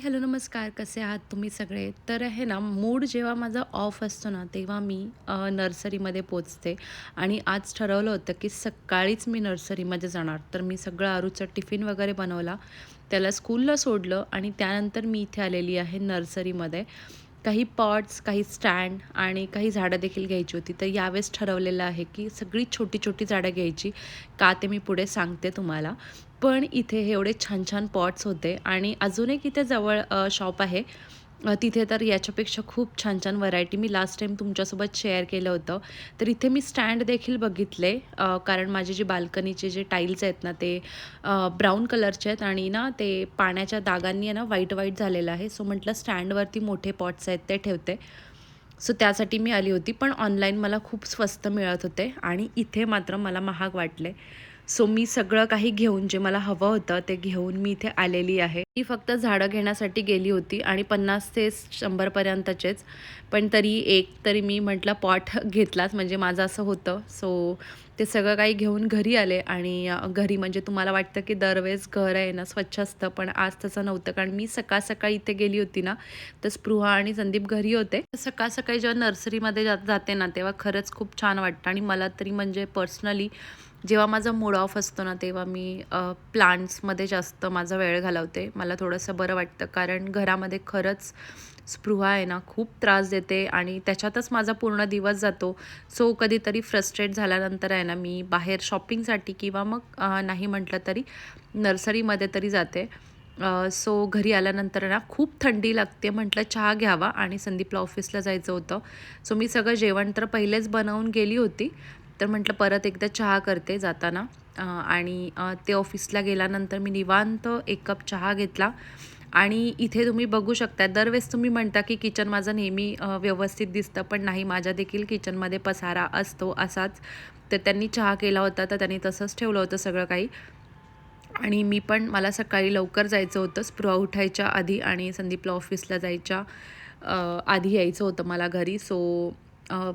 Hello नमस्कार. कसे आहात तुम्ही सगळे? तर आहे ना मूड जेव्हा माझा ऑफ असतो ना तेव्हा मी नर्सरीमध्ये पोचते. आणि आज ठरवलं होतं की सकाळीच मी नर्सरीमध्ये जाणार. तर मी सगळं आरूचं टिफिन वगैरे बनवला. त्याला स्कूलला सोडलं आणि त्यानंतर मी इथे आलेली आहे नर्सरीमध्ये. काही पॉट्स काही स्टँड आणि काही झाडं देखील घ्यायची होती. तर यावेळेस ठरवलेलं आहे की सगळी छोटी छोटी झाडं घ्यायची. का ते मी पुढे सांगते तुम्हाला. पण इथे हे एवढे छान छान पॉट्स होते. आणि अजून एक इथे जवळ शॉप आहे. तिथे तर याच्यापेक्षा खूप छान छान व्हरायटी मी लास्ट टाईम तुमच्यासोबत शेअर केलं होतं. तर इथे मी स्टँड देखील बघितले कारण माझे जे बाल्कनीचे जे टाईल्स आहेत ना ते ब्राऊन कलरचे आहेत आणि ना ते पाण्याच्या दागांनी आहे ना व्हाईट व्हाईट झालेलं आहे. सो म्हटलं स्टँडवरती मोठे पॉट्स आहेत ते ठेवते. सो त्यासाठी मी आली होती पण ऑनलाईन मला खूप स्वस्त मिळत होते आणि इथे मात्र मला महाग वाटले. सो मी सगळं काही घेऊन जे मला हवं होतं ते घेऊन मी इथे आलेली आहे. मी फक्त झाडं घेण्यासाठी गेली होती आणि पन्नास ते शंभरपर्यंतचेच पण तरी एक तरी मी म्हटलं पॉट घेतलाच म्हणजे माझं असं होतं. सो ते सगळं काही घेऊन घरी आले आणि घरी म्हणजे तुम्हाला वाटतं की दरवेळेस घर आहे ना स्वच्छ असतं. पण आज तसं नव्हतं. कारण मी सकाळ सकाळी इथे गेली होती ना तर स्पृहा आणि संदीप घरी होते. सकाळ सकाळी जेव्हा नर्सरीमध्ये जा जाते ना तेव्हा खरंच खूप छान वाटतं. आणि मला तरी म्हणजे पर्सनली जेव्हा माझा मूड ऑफ असतो ना तेव्हा मी प्लांट्समध्ये जास्त माझा वेळ घालवते. मला थोडंसं बरं वाटतं कारण घरामध्ये खरंच स्पृहा आहे ना खूप त्रास देते आणि त्याच्यातच माझा पूर्ण दिवस जातो. सो कधीतरी फ्रस्ट्रेट झाल्यानंतर आहे ना मी बाहेर शॉपिंगसाठी किंवा मग नाही म्हटलं तरी नर्सरीमध्ये तरी जाते. सो घरी आल्यानंतर ना खूप थंडी लागते म्हटलं चहा घ्यावा आणि संदीपला ऑफिसला जायचं होतं. सो मी सगळं जेवण तर पहिलेच बनवून गेली होती. तर म्हटलं परत एकदा चहा करते जाताना. आणि ते ऑफिसला गेल्यानंतर मी निवांत एक कप चहा घेतला. आणि इथे तुम्ही बघू शकता दरवेळेस तुम्ही म्हणता की किचन माझं नेहमी व्यवस्थित दिसतं पण नाही माझ्या देखील किचनमध्ये पसारा असतो असाच. तर त्यांनी चहा केला होता तर त्यांनी तसंच ठेवलं होतं सगळं काही. आणि मी पण मला सकाळी लवकर जायचं होतं स्पृहा उठायच्या आधी आणि संदीपला ऑफिसला जायच्या आधी यायचं होतं मला घरी. सो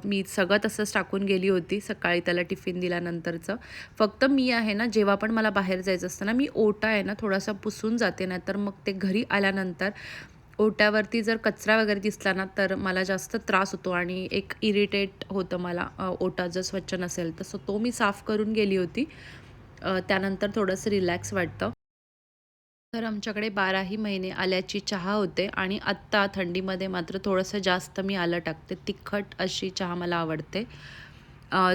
मी सगळं तसंच टाकून गेली होती. सकाळी त्याला टिफिन दिल्यानंतरचं. फक्त मी आहे ना जेव्हा पण मला बाहेर जायचं असतं ना मी ओटा आहे ना थोडासा पुसून जाते ना तर मग ते घरी आल्यानंतर ओट्यावरती जर कचरा वगैरे दिसला ना तर मला जास्त त्रास होतो आणि एक इरिटेट होतं मला ओटा जर स्वच्छ नसेल तर. सो तो मी साफ करून गेली होती. त्यानंतर थोडंसं रिलॅक्स वाटतं. तर आमच्याकडे बाराही महिने आल्याची चहा होते आणि आत्ता थंडीमध्ये मात्र थोडंसं जास्त मी आलं टाकते. तिखट अशी चहा मला आवडते.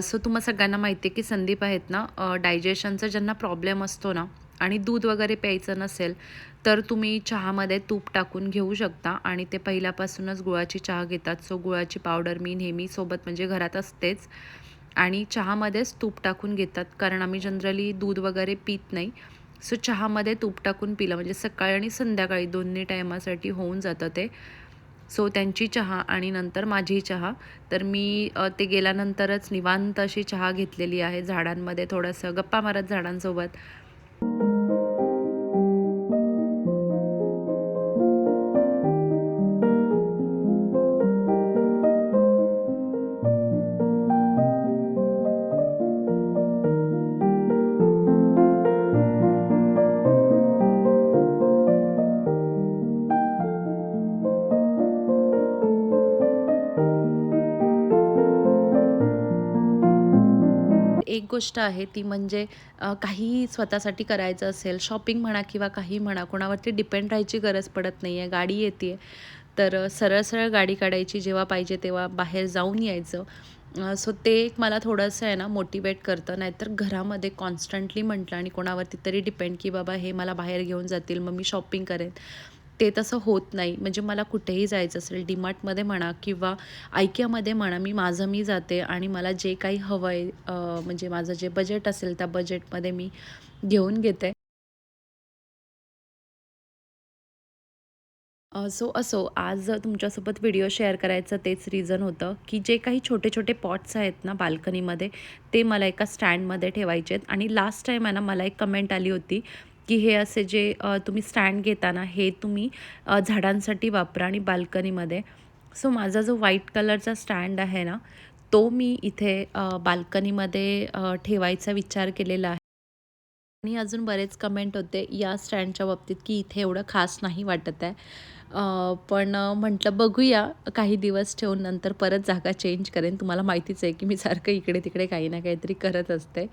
सो तुम्हा सगळ्यांना माहिती आहे की संदीप आहेत ना डायजेशनचा ज्यांना प्रॉब्लेम असतो ना आणि दूध वगैरे प्यायचं नसेल तर तुम्ही चहामध्ये तूप टाकून घेऊ शकता आणि ते पहिल्यापासूनच गुळाची चहा घेतात. सो गुळाची पावडर मी नेहमी सोबत म्हणजे घरात असतेच आणि चहामध्येच तूप टाकून घेतात. कारण आम्ही जनरली दूध वगैरे पित नाही. सो चहामध्ये तूप टाकून पिलं म्हणजे सकाळी आणि संध्याकाळी दोन्ही टायमासाठी होऊन जातं ते. सो त्यांची चहा आणि नंतर माझी चहा. तर मी ते गेल्यानंतरच निवांत अशी चहा घेतलेली आहे झाडांमध्ये थोडंसं गप्पा मारत झाडांसोबत. गोष्ट आहे ती म्हणजे काही काहीही स्वतःसाठी करायचं असेल शॉपिंग म्हणा किंवा काही म्हणा कोणावरती डिपेंड राहायची गरज पडत नाही आहे गाडी येते तर सरळ सरळ गाडी काढायची जेव्हा पाहिजे तेव्हा बाहेर जाऊन यायचं. सो ते एक मला थोडंसं आहे ना मोटिवेट करतं. नाहीतर घरामध्ये कॉन्स्टंटली म्हटलं आणि कोणावरती तरी डिपेंड की बाबा हे मला बाहेर घेऊन जातील मग मी शॉपिंग करेन. ते तसं होत नाही. म्हणजे मला कुठेही जायचं असेल डीमार्टमध्ये म्हणा किंवा आयकियामध्ये म्हणा मी माझं मी जाते आणि मला जे काही हवं आहे म्हणजे माझं जे बजेट असेल त्या बजेटमध्ये मी घेऊन घेते. सो असो आज तुमच्यासोबत व्हिडिओ शेअर करायचं तेच रिझन होतं की जे काही छोटे छोटे पॉट्स आहेत ना बाल्कनीमध्ये ते मला एका स्टँडमध्ये ठेवायचे आहेत आणि लास्ट टाईम आहे ना मला एक कमेंट आली होती की हे असे जे तुम्ही स्टँड घेताना हे तुम्ही झाडांसाठी वापरा आणि बाल्कनीमध्ये. सो माझा जो व्हाईट कलरचा स्टँड आहे ना तो मी इथे बाल्कनीमध्ये ठेवायचा विचार केलेला आहे. आणि अजून बरेच कमेंट होते या स्टँडच्या बाबतीत की इथे एवढं खास नाही वाटत आहे. पण म्हटलं बघूया काही दिवस ठेवून नंतर परत जागा चेंज करेन. तुम्हाला माहितीच आहे की मी सारखं इकडे तिकडे काही ना काहीतरी करत असते.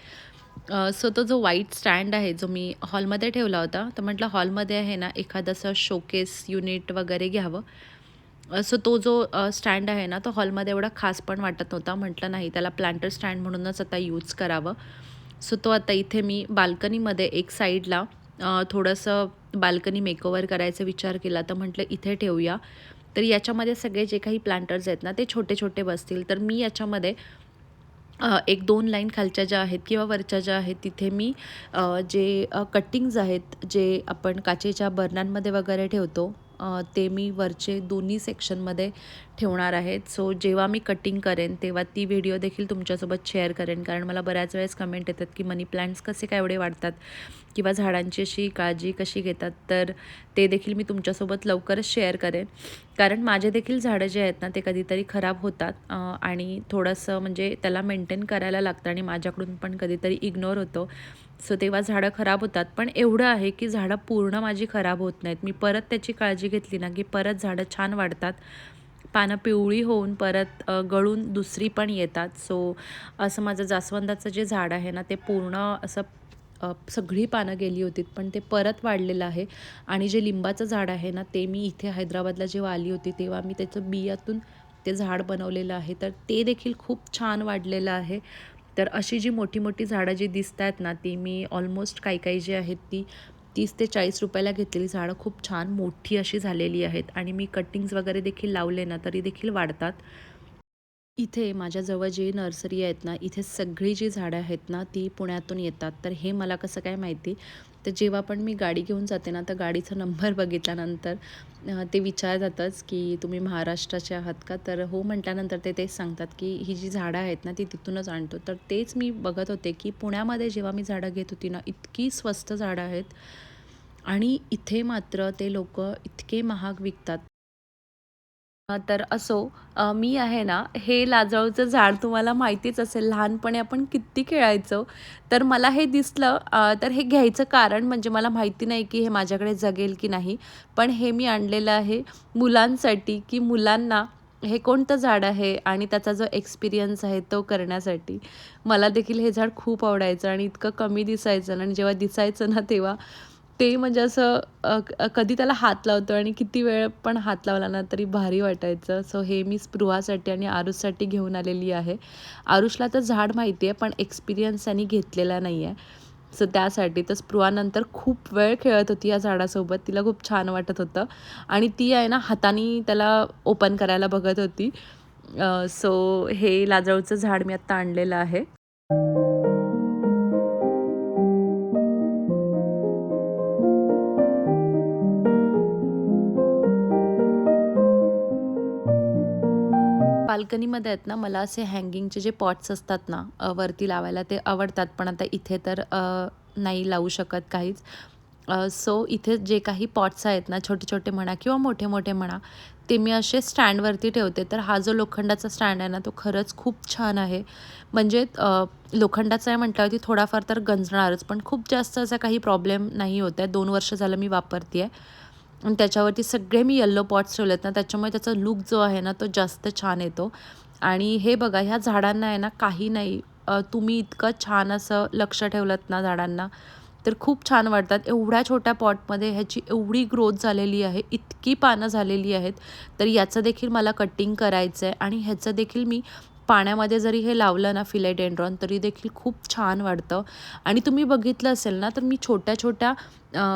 सो तो जो वाईट स्टँड आहे जो मी हॉलमध्ये ठेवला होता तर म्हटलं हॉलमध्ये आहे ना एखादंसं शोकेस युनिट वगैरे घ्यावं. सो तो जो स्टँड आहे ना तो हॉलमध्ये एवढा खास पण वाटत नव्हता. म्हटलं नाही त्याला प्लांटर स्टँड म्हणूनच आता यूज करावं. सो तो आता इथे मी बाल्कनीमध्ये एक साईडला थोडंसं बाल्कनी मेकओवर करायचा विचार केला तर म्हटलं इथे ठेवूया. तर याच्यामध्ये सगळे जे काही प्लांटर्स आहेत ना ते छोटे छोटे बसतील. तर मी याच्यामध्ये एक दोन लाईन खालच्या ज्या आहेत किंवा वरच्या ज्या आहेत तिथे मी जे कटिंग्ज आहेत जे आपण काचेच्या बर्नांमध्ये वगैरे ठेवतो ते मी वरचे दोन्ही सेक्शनमध्ये ठेवणार आहेत. सो जेव्हा मी कटिंग करेन तेव्हा ती व्हिडिओ देखील तुमच्यासोबत शेअर करेन. कारण मला बऱ्याच वेळेस कमेंट येतात की मनी प्लांट्स कसे काय एवढे वाढतात? किंवा झाडांची अशी काळजी कशी घेतात? तर ते देखील मी तुमच्यासोबत लवकरच शेअर करेन. कारण माझे देखील झाडं जे आहेत ना ते कधीतरी खराब होतात. आणि थोडंसं म्हणजे त्याला मेंटेन करायला लागतं आणि माझ्याकडून पण कधीतरी इग्नोर होतो. सो तेव्हा झाडं खराब होतात. पण एवढं आहे की झाडं पूर्ण माझी खराब होत नाहीत. मी परत त्याची काळजी घेतली ना की परत झाडं छान वाढतात. पानं पिवळी होऊन परत गळून दुसरी पण येतात. सो असं माझं जास्वंदाचं जे झाड आहे ना ते पूर्ण असं सगळी पानं गेली होती पण ते परत वाढलेलं आहे. आणि जे लिंबाचं झाड आहे ना ते मी इथे हैदराबादला जेव्हा आली होती तेव्हा मी त्याचं बियातून ते झाड बनवलेलं आहे. तर ते देखील खूप छान वाढलेलं आहे. तर अशी जी मोठी मोठी झाडं जी दिसत आहेत ना ती मी ऑलमोस्ट काही काही जी आहेत ती तीस ते चाळीस रुपयाला घेतलेली झाडं खूप छान मोठी अशी झालेली आहेत आणि मी कटिंग्ज वगैरे देखील लावले ना तरी देखील वाढतात. इथे माझ्याजवळ जी नर्सरी आहेत ना इथे सगळी जी झाडं आहेत ना ती पुण्यातून येतात. तर हे मला कसं काय माहिती? तर जेव्हा पण मी गाडी घेऊन जाते ना तर गाडीचा नंबर बघितल्यानंतर ते ते विचारतातच की तुम्ही महाराष्ट्राचे आहात का? तर हो म्हटल्यानंतर ते तेच सांगतात की ही जी झाडं आहेत ना ती तिथूनच आणतो. तर तेच मी बघत होते की पुण्यामध्ये जेव्हा मी झाडं घेत होती ना इतकी स्वस्त झाडं आहेत आणि इथे मात्र ते लोक इतके महाग विकतात. तर असो मी आहे ना हे लाजळूचं झाड तुम्हाला माहितीच असेल लहानपणी आपण किती खेळायचो. तर मला हे दिसलं तर हे घ्यायचं कारण म्हणजे मला माहिती नाही की हे माझ्याकडे जगेल की नाही. पण हे मी आणलेलं आहे मुलांसाठी की मुलांना हे कोणतं झाड आहे आणि त्याचा जो एक्सपिरियन्स आहे तो करण्यासाठी. मला देखील हे झाड खूप आवडायचं आणि इतकं कमी दिसायचं आणि जेव्हा दिसायचं ना तेव्हा ते म्हणजे असं कधी त्याला हात लावतो आणि किती वेळ पण हात लावला ना तरी भारी वाटायचं. सो हे मी स्पृहासाठी आणि आरुषसाठी घेऊन आलेली आहे. आरुषला तर झाड माहिती आहे पण एक्सपिरियन्स त्यांनी घेतलेला नाही आहे. सो त्यासाठी तर स्पृहानंतर खूप वेळ खेळत होती या झाडासोबत. तिला खूप छान वाटत होतं. आणि ती आहे ना हाताने त्याला ओपन करायला बघत होती. सो हे लाजळूचं झाड मी आत्ता आणलेलं आहे. बाल्कनीमध्ये आहेत ना मला असे हँगिंगचे जे पॉट्स असतात ना वरती लावायला ते आवडतात. पण आता इथे तर नाही लावू शकत काहीच. सो इथे जे काही पॉट्स आहेत ना छोटे छोटे म्हणा किंवा मोठे मोठे म्हणा ते मी असे स्टँडवरती ठेवते. तर हा जो लोखंडाचा स्टँड आहे ना तो खरंच खूप छान आहे. म्हणजे लोखंडाचा आहे म्हटल्यावरती थोडाफार तर गंजणारच पण खूप जास्त असा काही प्रॉब्लेम नाही होत आहे. दोन वर्ष झालं मी वापरते आहे आणि त्याच्यावरती सगळे मी येल्लो पॉट्स ठेवलेत ना त्याच्यामुळे त्याचा लुक जो आहे ना तो जास्त छान येतो. आणि हे बघा ह्या झाडांना आहे ना काही नाही तुम्ही इतकं छान असं लक्ष ठेवलं ना झाडांना तर खूप छान वाटतात. एवढ्या छोट्या पॉटमध्ये ह्याची एवढी ग्रोथ झालेली आहे इतकी पानं झालेली आहेत तर याचं देखील मला कटिंग करायचं आहे आणि ह्याचं देखील मी पाण्यामध्ये जरी हे लावलं ना फिलेडेंड्रॉन तरी देखील खूप छान वाढतं. आणि तुम्ही बघितलं असेल ना तर मी छोट्या छोट्या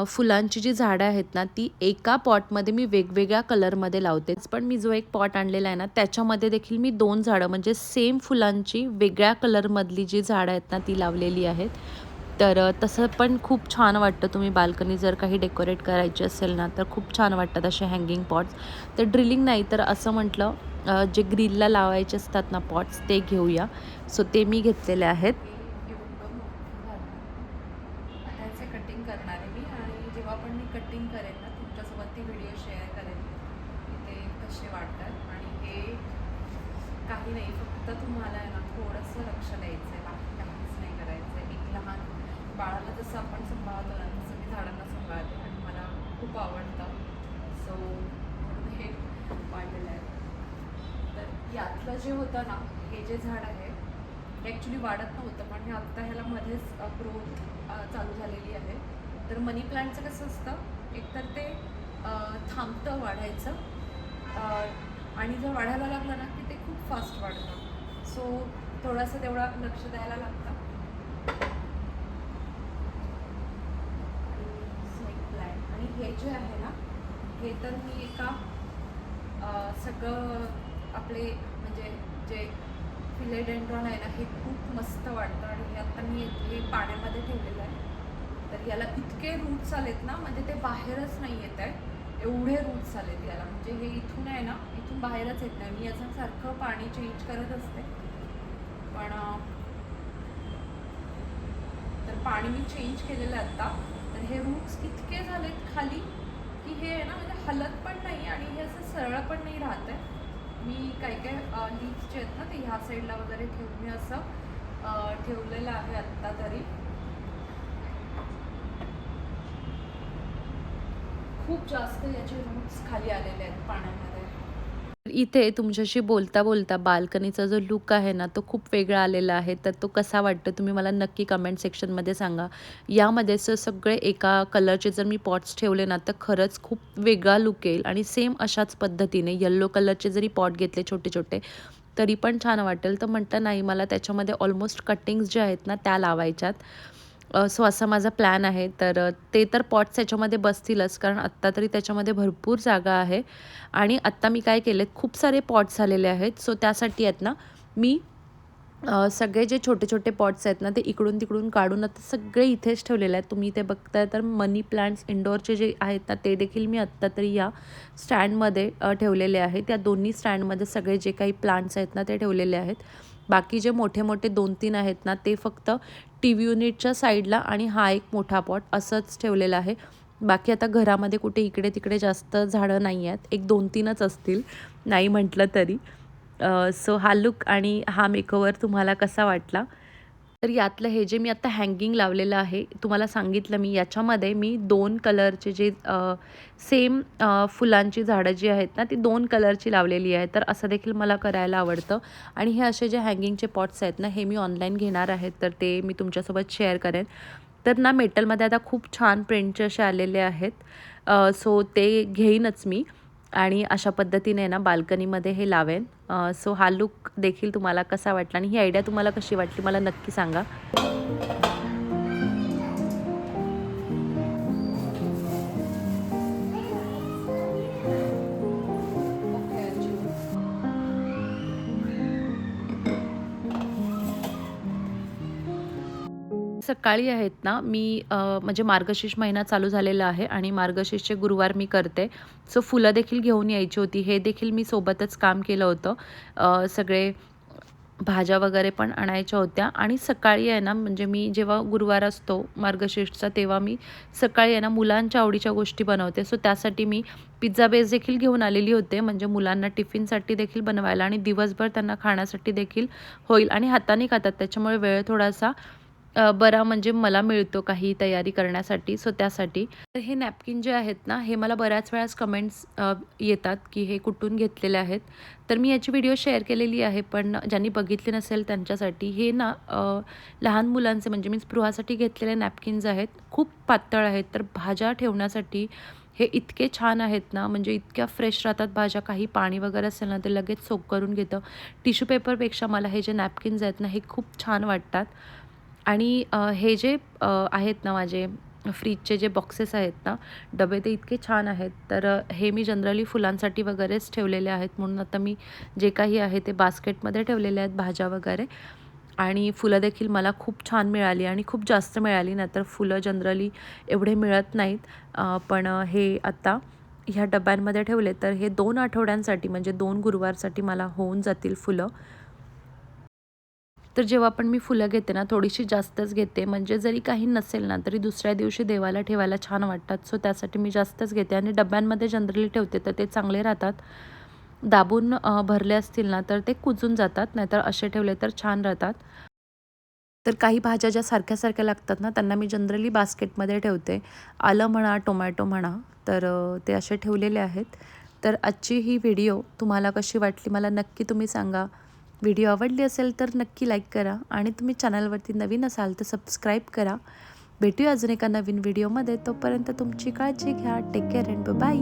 फुलांची जी झाडं आहेत ना ती एका पॉटमध्ये मी वेगवेगळ्या कलरमध्ये लावतेच पण मी जो एक पॉट आणलेला आहे ना त्याच्यामध्ये देखील मी दोन झाडं म्हणजे सेम फुलांची वेगळ्या कलरमधली जी झाडं आहेत ना ती लावलेली आहेत. तर तसं पण खूप छान वाटतं तुम्ही बाल्कनी जर काही डेकोरेट करायची असेल ना तर खूप छान वाटतात असे हँगिंग पॉट्स तर ड्रिलिंग नाही तर असं म्हटलं जे ग्रिलला लावायचे असतात ना पॉट्स ते घेऊया. सो ते मी घेतलेले आहेत त्याचे कटिंग करणार आहे मी आणि जेव्हा पण मी कटिंग करेन ना तुमच्यासोबत ती व्हिडिओ शेअर करेन की ते कसे वाटतात आणि हे काही नाही फक्त तुम्हाला आहे ना थोडंसं लक्ष द्यायचं आहे बाकी काहीच नाही करायचं आहे एक लहान बाळाला जसं आपण सांभाळतो ना तसं मी झाडांना सांभाळते आणि मला खूप आवडतं सो म्हणून हे वाढलेलं आहे तर यातलं जे होतं ना हे जे झाड आहे हे ॲक्च्युली वाढत नव्हतं. पण हे आत्ता ह्याला मध्येच ग्रोथ चालू झालेली आहे. तर मनी प्लांटचं कसं असतं? एकतर ते थांबतं वाढायचं. आणि जर वाढायला लागलं ना की ते खूप फास्ट वाढतं. सो थोडंसं तेवढा लक्ष द्यायला लागतं. स्नेक आणि हे जे आहे ना हे तर मी एका सगळं आपले म्हणजे जे फिलेडेंड्रॉन आहे ना हे खूप मस्त वाटतं आणि आता मी हे पाण्यामध्ये ठेवलेलं आहे. तर याला इतके रूट्स आलेत ना म्हणजे ते बाहेरच नाही येत आहे एवढे रूट्स आलेत याला. म्हणजे हे इथून आहे ना इथून बाहेरच येत नाही. मी याचं सारखं पाणी चेंज करत असते. पण तर पाणी मी चेंज केलेलं आहे आत्ता तर हे रूट्स इतके झालेत खाली की हे आहे ना म्हणजे हलत पण नाही आणि हे असं सरळ पण नाही राहत आहे. मी काय काय लीव्स जे आहेत ना ते ह्या साईडला वगैरे ठेवून मी असं ठेवलेलं आहे आत्ता तरी. खूप जास्त याचे रूट्स खाली आलेले आहेत पाण्यामध्ये. इथे तुमच्याशी बोलता बोलता बाल्कनीचा जो लुक आहे ना तो खूप वेगळा आलेला आहे. तर तो कसा वाटतो तुम्ही मला नक्की कमेंट सेक्शनमध्ये सांगा. यामध्ये स सगळे एका कलरचे जर मी पॉट्स ठेवले ना तर खरंच खूप वेगळा लुक येईल. आणि सेम अशाच पद्धतीने यल्लो कलरचे जरी पॉट घेतले छोटे छोटे तरी पण छान वाटेल. तर म्हटलं नाही मला त्याच्यामध्ये ऑलमोस्ट कटिंग्स जे आहेत ना त्या लावायच्यात. सो असा माझा प्लॅन आहे. तर ते तर पॉट्स याच्यामध्ये बसतीलच कारण आत्ता तरी त्याच्यामध्ये भरपूर जागा आहे. आणि आत्ता मी काय केले खूप सारे पॉट्स झालेले आहेत. सो त्यासाठी आहेत ना मी सगळे जे छोटे छोटे पॉट्स आहेत ना ते इकडून तिकडून काढून आता सगळे इथेच ठेवलेले आहेत. तुम्ही ते बघताय तर मनी प्लांट्स इंडोरचे जे आहेत ना ते देखील मी आत्ता तरी या स्टँडमध्ये ठेवलेले आहेत. त्या दोन्ही स्टँडमध्ये सगळे जे काही प्लांट्स आहेत ना ते ठेवलेले आहेत. बाकी जे मोठे मोठे दोन तीन आहेत ना ते फक्त टी व्ही युनिटच्या साईडला आणि हा एक मोठा पॉट असंच ठेवलेला आहे. बाकी आता घरामध्ये कुठे इकडे तिकडे जास्त झाडं नाही आहेत. एक दोन तीनच असतील नाही म्हटलं तरी. सो हा लुक आणि हा मेकओवर तुम्हाला कसा वाटला? तर यातलं हे जे मी आत्ता हँगिंग लावलेलं आहे तुम्हाला सांगितलं मी याच्यामध्ये मी दोन कलरचे जे सेम फुलांची झाडं जी आहेत ना ती दोन कलरची लावलेली आहे. तर असं देखील मला करायला आवडतं. आणि हे असे जे हँगिंगचे पॉट्स आहेत ना हे मी ऑनलाईन घेणार आहेत तर ते मी तुमच्यासोबत शेअर करेन. तर ना मेटलमध्ये आता खूप छान प्रिंटचे असे आलेले आहेत. सो ते घेईनच मी. आणि अशा पद्धतीने ना बाल्कनीमध्ये हे लावेन. सो हा लुक देखील तुम्हाला कसा वाटला आणि ही आयडिया तुम्हाला कशी वाटली मला नक्की सांगा. सकाळी आहेत ना मी म्हणजे मार्गशीर्ष महिना चालू झालेला आहे आणि मार्गशीर्षचे गुरुवार मी करते. सो फुलं देखील घेऊन यायची होती. हे देखील मी सोबतच काम केलं होतं. सगळे भाज्या वगैरे पण आणायच्या होत्या. आणि सकाळी आहे ना म्हणजे मी जेव्हा गुरुवार असतो मार्गशीर्षचा तेव्हा मी सकाळी आहे ना मुलांच्या आवडीच्या गोष्टी बनवते. सो त्यासाठी मी पिझ्झा बेस देखील घेऊन आलेली होते. म्हणजे मुलांना टिफिनसाठी देखील बनवायला आणि दिवसभर त्यांना खाण्यासाठी देखील होईल. आणि हाताने खातात. त्याच्यामुळे वेळ थोडासा बरा म्हणजे मला मिळतो काही तयारी करण्यासाठी सो त्यासाठी. तर हे नॅपकिन जे आहेत ना हे मला बऱ्याच वेळास कमेंट्स येतात की हे कुठून घेतलेले आहेत. तर मी याची व्हिडिओ शेअर केलेली आहे पण ज्यांनी बघितले नसेल त्यांच्यासाठी हे ना लहान मुलांचे म्हणजे मी स्पृहासाठी घेतलेले नॅपकिन्स आहेत. खूप पातळ आहेत तर भाज्या ठेवण्यासाठी हे इतके छान आहेत ना म्हणजे इतक्या फ्रेश राहतात भाज्या. काही पाणी वगैरे असेल ना ते लगेच सोक करून घेतं. टिश्यू पेपरपेक्षा मला हे जे नॅपकिन्स आहेत ना हे खूप छान वाटतात. आणि हे जे आहेत ना माझे फ्रीजचे जे बॉक्सेस आहेत ना डबे ते इतके छान आहेत. तर हे मी जनरली फुलांसाठी वगैरेच ठेवलेले आहेत म्हणून आता मी जे काही आहे ते बास्केटमध्ये ठेवलेले आहेत भाज्या वगैरे. आणि फुलं देखील मला खूप छान मिळाली आणि खूप जास्त मिळाली नाही तर फुलं जनरली एवढे मिळत नाहीत. पण हे आत्ता ह्या डब्यांमध्ये ठेवले तर हे दोन आठवड्यांसाठी म्हणजे दोन गुरुवारसाठी मला होऊन जातील फुलं. तर जेव्हा पण मी फुलं घेते ना थोडीशी जास्तच घेते. म्हणजे जरी काही नसेल ना तरी दुसऱ्या दिवशी देवाला ठेवायला छान वाटतात. सो त्यासाठी मी जास्तच घेते. आणि डब्यांमध्ये जनरली ठेवते तर ते चांगले राहतात. दाबून भरले असतील ना तर ते कुजून जातात. नाहीतर असे ठेवले तर छान राहतात. तर काही भाज्या ज्या सारख्या सारख्या लागतात ना त्यांना मी जनरली बास्केटमध्ये ठेवते. आलं म्हणा टोमॅटो म्हणा तर ते असे ठेवलेले आहेत. तर आजची ही व्हिडिओ तुम्हाला कशी वाटली मला नक्की तुम्ही सांगा. व्हिडिओ आवडली असेल तर नक्की लाईक करा आणि तुम्ही चॅनलवरती नवीन असाल तर सबस्क्राईब करा. भेटूया अजून एका नवीन व्हिडिओमध्ये. तोपर्यंत तुमची काळजी घ्या. Take care and bye